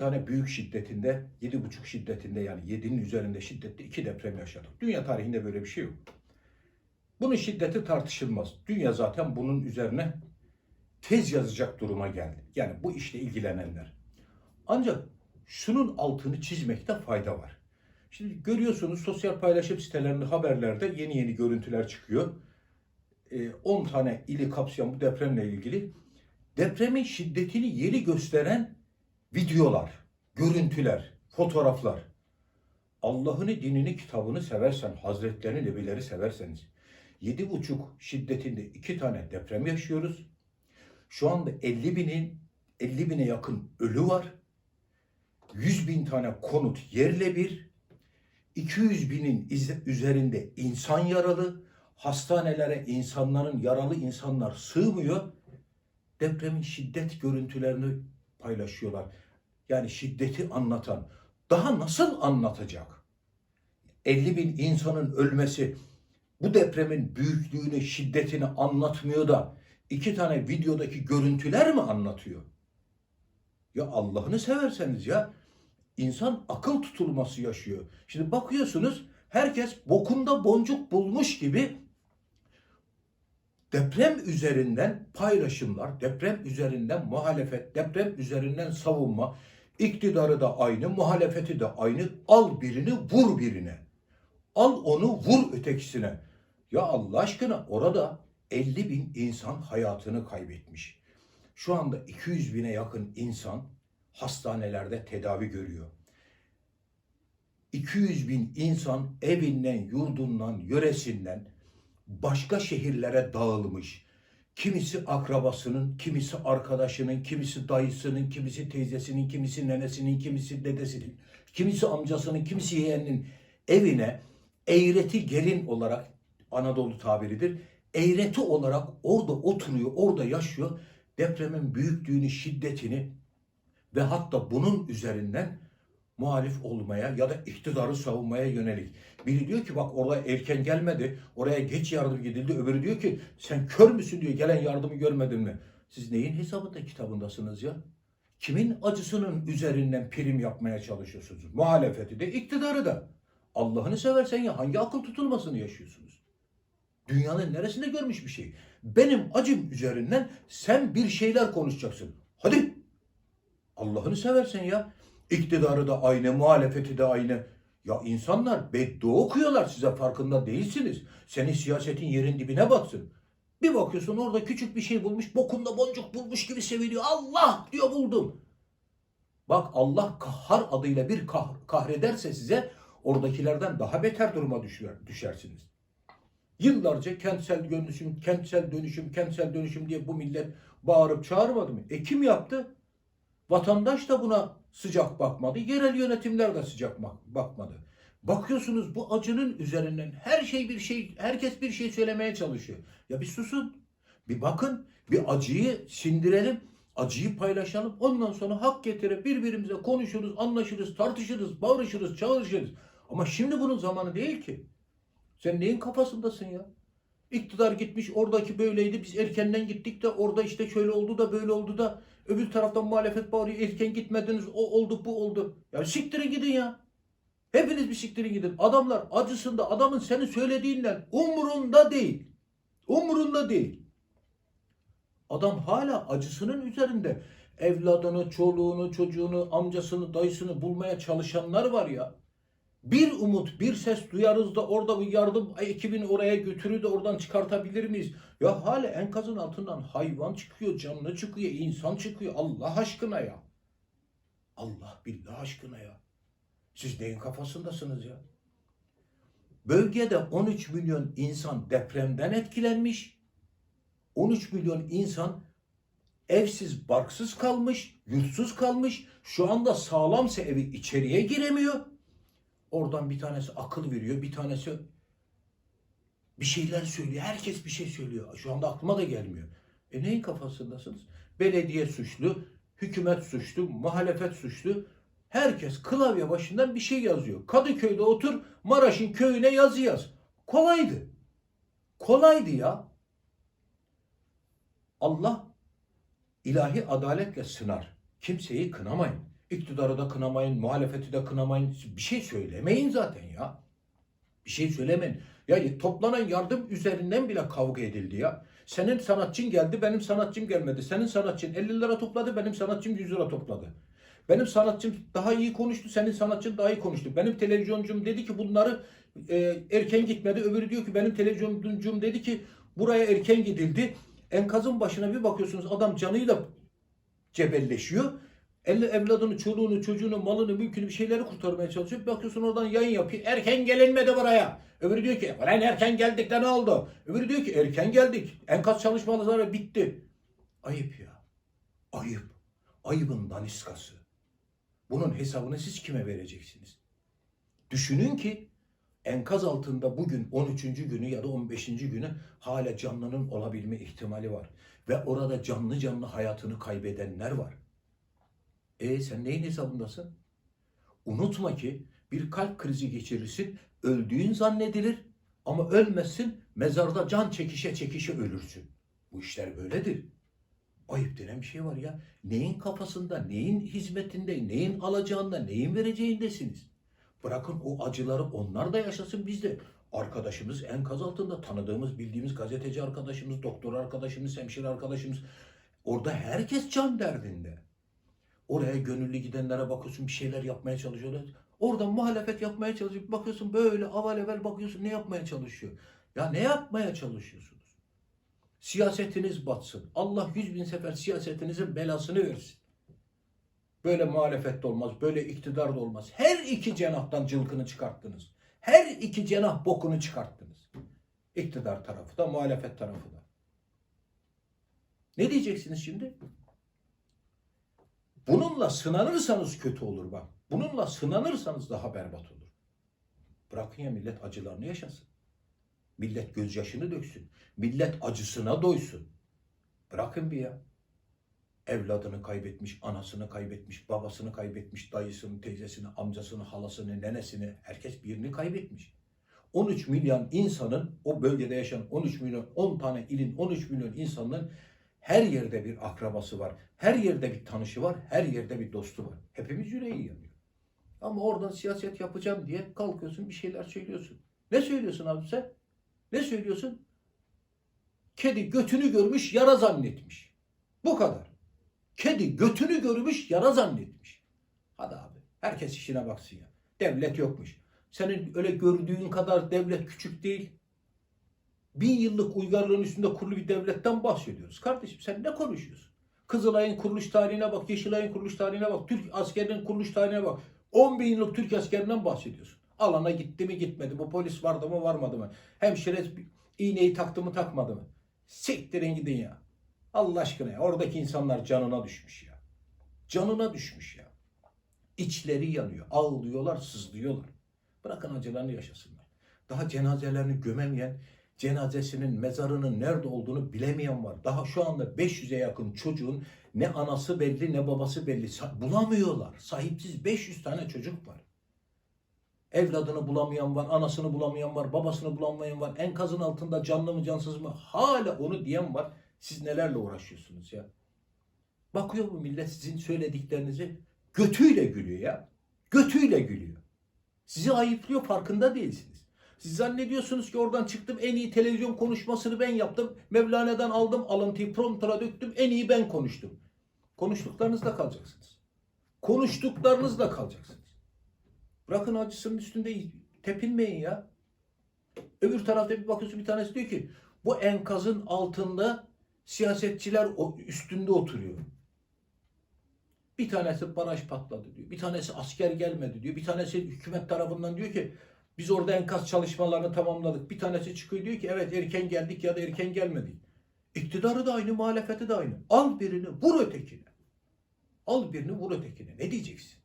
tane büyük şiddetinde, yedi buçuk şiddetinde yani yedinin üzerinde şiddette iki deprem yaşadık. Dünya tarihinde böyle bir şey yok. Bunun şiddeti tartışılmaz. Dünya zaten bunun üzerine tez yazacak duruma geldi. Yani bu işle ilgilenenler. Ancak şunun altını çizmekte fayda var. Şimdi görüyorsunuz sosyal paylaşım sitelerinde haberlerde yeni yeni görüntüler çıkıyor. Ee, 10 tane ili kapsayan bu depremle ilgili depremin şiddetini yeni gösteren videolar, görüntüler, fotoğraflar. Allah'ını, dinini, kitabını seversen, Hazretlerini, Nebileri severseniz, yedi buçuk şiddetinde iki tane deprem yaşıyoruz. Şu anda 50 binin, 50 bine yakın ölü var. 100 bin tane konut yerle bir. 200 binin üzerinde insan yaralı. Hastanelere insanların, yaralı insanlar sığmıyor. Depremin şiddet görüntülerini paylaşıyorlar. Yani şiddeti anlatan. Daha nasıl anlatacak? 50 bin insanın ölmesi bu depremin büyüklüğünü, şiddetini anlatmıyor da iki tane videodaki görüntüler mi anlatıyor? Ya Allah'ını severseniz ya insan akıl tutulması yaşıyor. Şimdi bakıyorsunuz herkes bokunda boncuk bulmuş gibi deprem üzerinden paylaşımlar, deprem üzerinden muhalefet, deprem üzerinden savunma, iktidarı da aynı, muhalefeti de aynı. Al birini vur birine. Al onu vur ötekisine. Ya Allah aşkına orada 50 bin insan hayatını kaybetmiş. Şu anda 200 bine yakın insan hastanelerde tedavi görüyor. 200 bin insan evinden, yurdundan, yöresinden başka şehirlere dağılmış. Kimisi akrabasının, kimisi arkadaşının, kimisi dayısının, kimisi teyzesinin, kimisi nenesinin, kimisi dedesinin, kimisi amcasının, kimisi yeğeninin evine eğreti gelin olarak Anadolu tabiridir. Eğreti olarak orada oturuyor, orada yaşıyor. Depremin büyüklüğünü, şiddetini ve hatta bunun üzerinden muhalif olmaya ya da iktidarı savunmaya yönelik. Biri diyor ki bak oraya erken gelmedi, oraya geç yardım gidildi. Öbürü diyor ki sen kör müsün diyor gelen yardımı görmedin mi? Siz neyin hesabında kitabındasınız ya? Kimin acısının üzerinden prim yapmaya çalışıyorsunuz? Muhalefeti de iktidarı da. Allah'ını seversen ya hangi akıl tutulmasını yaşıyorsunuz? Dünyanın neresinde görmüş bir şey? Benim acım üzerinden sen bir şeyler konuşacaksın. Hadi. Allah'ını seversen ya. İktidarı da aynı, muhalefeti de aynı. Ya insanlar beddua okuyorlar size farkında değilsiniz. Senin siyasetin yerin dibine batsın. Bir bakıyorsun orada küçük bir şey bulmuş, bokunda boncuk bulmuş gibi seviniyor. Allah diyor buldum. Bak Allah kahhar adıyla bir kah- kahrederse size oradakilerden daha beter duruma düşer, düşersiniz. Yıllarca kentsel dönüşüm, kentsel dönüşüm, kentsel dönüşüm diye bu millet bağırıp çağırmadı mı? E kim yaptı? Vatandaş da buna sıcak bakmadı. Yerel yönetimler de sıcak bak- bakmadı. Bakıyorsunuz bu acının üzerinden her şey bir şey, herkes bir şey söylemeye çalışıyor. Ya bir susun, bir bakın, bir acıyı sindirelim, acıyı paylaşalım. Ondan sonra hak getire birbirimize konuşuruz, anlaşırız, tartışırız, bağırışırız, çağırışırız. Ama şimdi bunun zamanı değil ki. Sen neyin kafasındasın ya? İktidar gitmiş oradaki böyleydi biz erkenden gittik de orada işte şöyle oldu da böyle oldu da öbür taraftan muhalefet bağırıyor erken gitmediniz o oldu bu oldu. Ya siktirin gidin ya. Hepiniz bir siktirin gidin. Adamlar acısında adamın senin söylediğinden umurunda değil. Umurunda değil. Adam hala acısının üzerinde evladını, çoluğunu, çocuğunu, amcasını, dayısını bulmaya çalışanlar var ya. Bir umut, bir ses duyarız da orada bir yardım ekibini oraya götürür de oradan çıkartabilir miyiz? Ya hala enkazın altından hayvan çıkıyor, canlı çıkıyor, insan çıkıyor. Allah aşkına ya. Allah billah aşkına ya. Siz neyin kafasındasınız ya? Bölgede 13 milyon insan depremden etkilenmiş. 13 milyon insan evsiz, barksız kalmış, yurtsuz kalmış. Şu anda sağlamsa evi içeriye giremiyor. Oradan bir tanesi akıl veriyor, bir tanesi bir şeyler söylüyor. Herkes bir şey söylüyor. Şu anda aklıma da gelmiyor. E neyin kafasındasınız? Belediye suçlu, hükümet suçlu, muhalefet suçlu. Herkes klavye başından bir şey yazıyor. Kadıköy'de otur, Maraş'ın köyüne yazı yaz. Kolaydı. Kolaydı ya. Allah ilahi adaletle sınar. Kimseyi kınamayın. İktidarı da kınamayın, muhalefeti de kınamayın. Bir şey söylemeyin zaten ya. Bir şey söylemeyin. Ya toplanan yardım üzerinden bile kavga edildi ya. Senin sanatçın geldi, benim sanatçım gelmedi. Senin sanatçın 50 lira topladı, benim sanatçım 100 lira topladı. Benim sanatçım daha iyi konuştu, senin sanatçın daha iyi konuştu. Benim televizyoncum dedi ki bunları e, erken gitmedi. Öbürü diyor ki benim televizyoncum dedi ki buraya erken gidildi. Enkazın başına bir bakıyorsunuz adam canıyla cebelleşiyor. Elle evladını, çoluğunu, çocuğunu, malını, mülkünü bir şeyleri kurtarmaya çalışıyor. Bakıyorsun oradan yayın yapıyor. Erken gelinmedi buraya. Öbürü diyor ki lan erken geldik de ne oldu? Öbürü diyor ki erken geldik. Enkaz çalışmaları bitti. Ayıp ya. Ayıp. Ayıbın daniskası. Bunun hesabını siz kime vereceksiniz? Düşünün ki enkaz altında bugün 13. günü ya da 15. günü hala canlının olabilme ihtimali var. Ve orada canlı canlı hayatını kaybedenler var. E sen neyin hesabındasın? Unutma ki bir kalp krizi geçirirsin, öldüğün zannedilir ama ölmezsin, mezarda can çekişe çekişe ölürsün. Bu işler böyledir. Ayıp denen bir şey var ya. Neyin kafasında, neyin hizmetinde, neyin alacağında, neyin vereceğindesiniz. Bırakın o acıları onlar da yaşasın biz de. Arkadaşımız enkaz altında tanıdığımız, bildiğimiz gazeteci arkadaşımız, doktor arkadaşımız, hemşire arkadaşımız. Orada herkes can derdinde. Oraya gönüllü gidenlere bakıyorsun bir şeyler yapmaya çalışıyorlar. Orada muhalefet yapmaya çalışıyor. Bakıyorsun böyle aval evvel bakıyorsun ne yapmaya çalışıyor. Ya ne yapmaya çalışıyorsunuz? Siyasetiniz batsın. Allah yüz bin sefer siyasetinizin belasını versin. Böyle muhalefet de olmaz, böyle iktidar da olmaz. Her iki cenahtan cılkını çıkarttınız. Her iki cenah bokunu çıkarttınız. İktidar tarafı da, muhalefet tarafı da. Ne diyeceksiniz şimdi? Bununla sınanırsanız kötü olur bak. Bununla sınanırsanız daha berbat olur. Bırakın ya millet acılarını yaşasın. Millet gözyaşını döksün. Millet acısına doysun. Bırakın bir ya. Evladını kaybetmiş, anasını kaybetmiş, babasını kaybetmiş, dayısını, teyzesini, amcasını, halasını, nenesini, herkes birini kaybetmiş. 13 milyon insanın, o bölgede yaşayan 13 milyon, 10 tane ilin 13 milyon insanın her yerde bir akrabası var. Her yerde bir tanışı var. Her yerde bir dostu var. Hepimiz yüreği yanıyor. Ama oradan siyaset yapacağım diye kalkıyorsun bir şeyler söylüyorsun. Ne söylüyorsun abi sen? Ne söylüyorsun? Kedi götünü görmüş yara zannetmiş. Bu kadar. Kedi götünü görmüş yara zannetmiş. Hadi abi. Herkes işine baksın ya. Devlet yokmuş. Senin öyle gördüğün kadar devlet küçük değil. Bin yıllık uygarlığın üstünde kurulu bir devletten bahsediyoruz. Kardeşim sen ne konuşuyorsun? Kızılay'ın kuruluş tarihine bak, Yeşilay'ın kuruluş tarihine bak, Türk askerinin kuruluş tarihine bak. 10 bin yıllık Türk askerinden bahsediyorsun. Alana gitti mi gitmedi mi, polis vardı mı varmadı mı, hemşire iğneyi taktı mı takmadı mı? Siktirin gidin ya. Allah aşkına ya. Oradaki insanlar canına düşmüş ya. Canına düşmüş ya. İçleri yanıyor. Ağlıyorlar, sızlıyorlar. Bırakın acılarını yaşasınlar. Daha cenazelerini gömemeyen, cenazesinin, mezarının nerede olduğunu bilemeyen var. Daha şu anda 500'e yakın çocuğun ne anası belli ne babası belli. Bulamıyorlar. Sahipsiz 500 tane çocuk var. Evladını bulamayan var, anasını bulamayan var, babasını bulamayan var. Enkazın altında canlı mı cansız mı hala onu diyen var. Siz nelerle uğraşıyorsunuz ya? Bakıyor bu millet sizin söylediklerinizi götüyle gülüyor ya. Götüyle gülüyor. Sizi ayıplıyor farkında değilsiniz. Siz zannediyorsunuz ki oradan çıktım en iyi televizyon konuşmasını ben yaptım. Mevlana'dan aldım alıntıyı promptera döktüm en iyi ben konuştum. Konuştuklarınızda kalacaksınız. Konuştuklarınızda kalacaksınız. Bırakın acısının üstünde tepinmeyin ya. Öbür tarafta bir bakıyorsun bir tanesi diyor ki bu enkazın altında siyasetçiler üstünde oturuyor. Bir tanesi baraj patladı diyor. Bir tanesi asker gelmedi diyor. Bir tanesi hükümet tarafından diyor ki biz orada enkaz çalışmalarını tamamladık. Bir tanesi çıkıyor diyor ki evet erken geldik ya da erken gelmedik. İktidarı da aynı, muhalefeti de aynı. Al birini vur ötekine. Al birini vur ötekine. Ne diyeceksin?